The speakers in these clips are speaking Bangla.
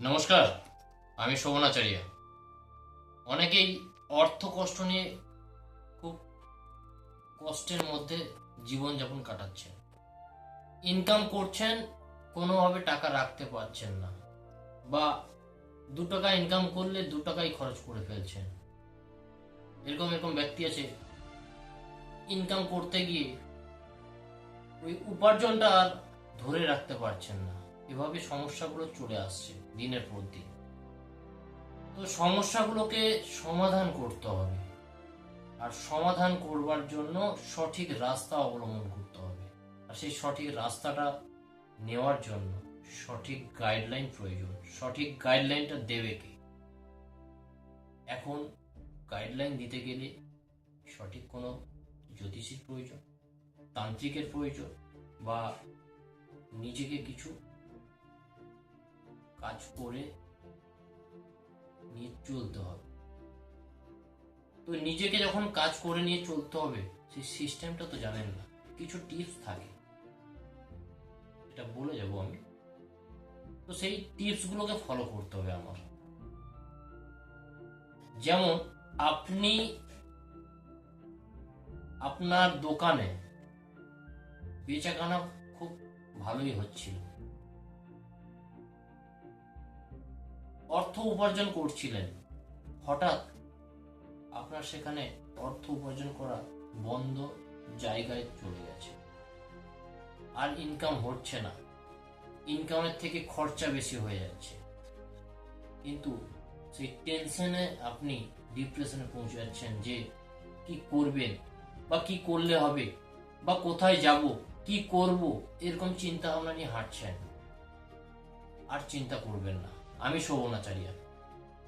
নমস্কার, আমি শোভনাচার্য অনেকেই অর্থ কষ্ট নিয়ে খুব কষ্টের মধ্যে জীবনযাপন কাটাচ্ছেন। ইনকাম করছেন, কোনোভাবে টাকা রাখতে পারছেন না। বা দু টাকা ইনকাম করলে দু টাকাই খরচ করে ফেলছেন। এরকম এরকম ব্যক্তি আছে। ইনকাম করতে গিয়ে ওই উপার্জনটা আর ধরে রাখতে পারছেন না। এভাবে সমস্যাগুলো চলে আসছে দিনের পর দিন। তো সমস্যাগুলোকে সমাধান করতে হবে। আর সমাধান করবার জন্য সঠিক রাস্তা অবলম্বন করতে হবে। আর সেই সঠিক রাস্তাটা নেওয়ার জন্য সঠিক গাইডলাইন প্রয়োজন। সঠিক গাইডলাইনটা দেবে কে? এখন গাইডলাইন দিতে গেলে সঠিক কোনো জ্যোতিষীর প্রয়োজন, তান্ত্রিকের প্রয়োজন বা নিজেকে কিছু কাজ করে নিয়ে চলতে হবে। তো নিজেকে যখন কাজ করে নিয়ে চলতে হবে, সেই সিস্টেমটা তো জানেন না, কিছু টিপস থাকে। এটা বলে যাব আমি। তো সেই টিপসগুলোকে ফলো করতে হবে আমার। যেমন, আপনি আপনার দোকানে বেচাকেনা খুব ভালোই হচ্ছিল। অর্থ উপার্জন করছিলেন। হঠাৎ আপনার সেখানে অর্থ উপার্জন করা বন্ধ জায়গায় চলে গেছে। আর ইনকাম হচ্ছে না। ইনকামের থেকে খরচা বেশি হয়ে যাচ্ছে। কিন্তু সেই টেনশনে আপনি ডিপ্রেশনে পৌঁছে যাচ্ছেন যে কি করবেন বা কি করলে হবে বা কোথায় যাব, কি করব, এরকম চিন্তা ভাবনা নিয়ে হাঁটছেন। আর চিন্তা করবেন না। আমি শোভনাচারিয়া।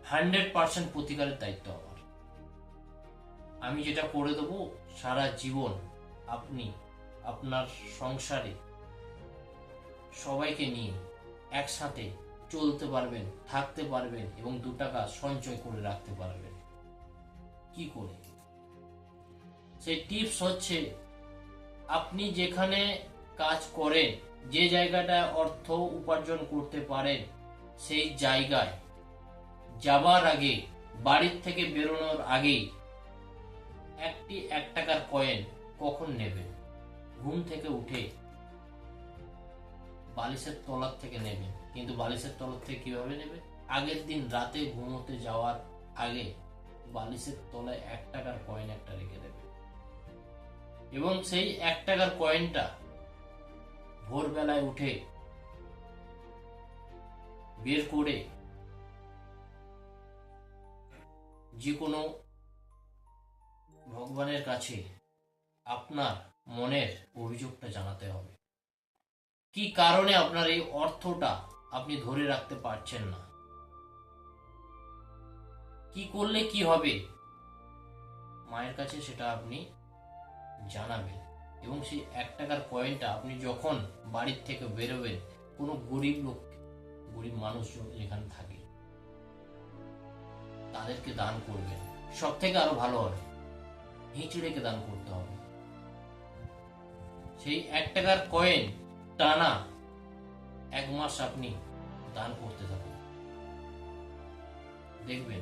হান্ড্রেড পার্সেন্ট প্রতিকারের দায়িত্ব আমার। আমি যেটা করে দেবো, সারা জীবন আপনি, আপনার সংসারে সবাইকে নিয়ে একসাথে চলতে পারবেন, থাকতে পারবেন এবং দু টাকা সঞ্চয় করে রাখতে পারবেন। কি করে? সেই টিপস হচ্ছে, আপনি যেখানে কাজ করেন, যে জায়গাটা অর্থ উপার্জন করতে পারেন সেই জায়গায় যাবার আগে, বাড়ির থেকে বেরোনোর আগেই একটি এক টাকার কয়েন কখন নেবেন? ঘুম থেকে উঠে বালিশের তলার থেকে নেবেন। কিন্তু বালিশের তলার থেকে কীভাবে নেবে আগের দিন রাতে ঘুমোতে যাওয়ার আগে বালিশের তলায় এক টাকার কয়েন একটা রেখে দেবে এবং সেই এক টাকার কয়েনটা ভোরবেলায় উঠে বের করে যে কোনো ভগবানের কাছে আপনার মনের অভিযোগটা জানাতে হবে। কি কারণে আপনার এই অর্থটা আপনি ধরে রাখতে পারছেন না? কি করলে কি হবে? মায়ের কাছে সেটা আপনি জানাবেন এবং সেই এক টাকার কয়েনটা আপনি যখন বাড়ির থেকে বেরোবেন, কোনো গরিব লোক গরিব মানুষ যেখানে থাকে। তাদেরকে দান করবেন। সব থেকে আরও ভালো হবে। হিঁচড়েকে দান করতে হবে। সেই এক টাকার কয়েন টানা এক মাস আপনি দান করতে থাকুন। দেখবেন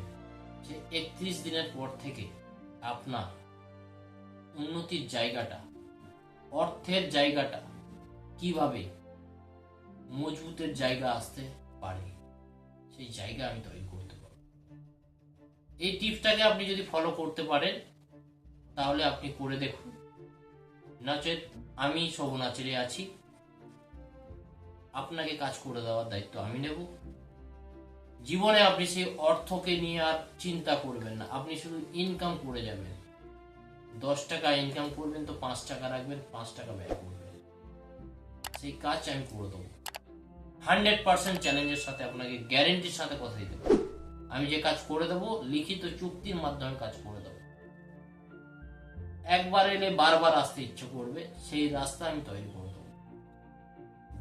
যে একত্রিশ দিনের পর থেকে আপনার উন্নতির জায়গাটা, অর্থের জায়গাটা কীভাবে মজবুতের জায়গা আসতে পারে সেই জায়গা আমি তৈরি করতে পারব এই টিপসটাকে আপনি যদি ফলো করতে পারেন, তাহলে আপনি করে দেখুন। নচেত আমি শোভনাচেরে আছি। আপনাকে কাজ করে দেওয়ার দায়িত্ব আমি নেব। জীবনে আপনি সেই অর্থকে নিয়ে আর চিন্তা করবেন না। আপনি শুধু ইনকাম করে যাবেন। দশ টাকা ইনকাম করবেন তো পাঁচ টাকা রাখবেন, পাঁচ টাকা ব্যয় করবেন। সেই কাজ আমি করে দেবো। হান্ড্রেড পার্সেন্ট চ্যালেঞ্জের সাথে আপনাকে গ্যারেন্টির সাথে কথা দিতে আমি যে কাজ করে দেবো, লিখিত চুক্তির মাধ্যমে কাজ করে দেবো। একবার এলে বারবার আসতে ইচ্ছে করবে, সেই রাস্তা আমি তৈরি করে দেবো।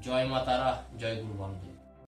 জয় মাতারা জয় গুরু বামদেব।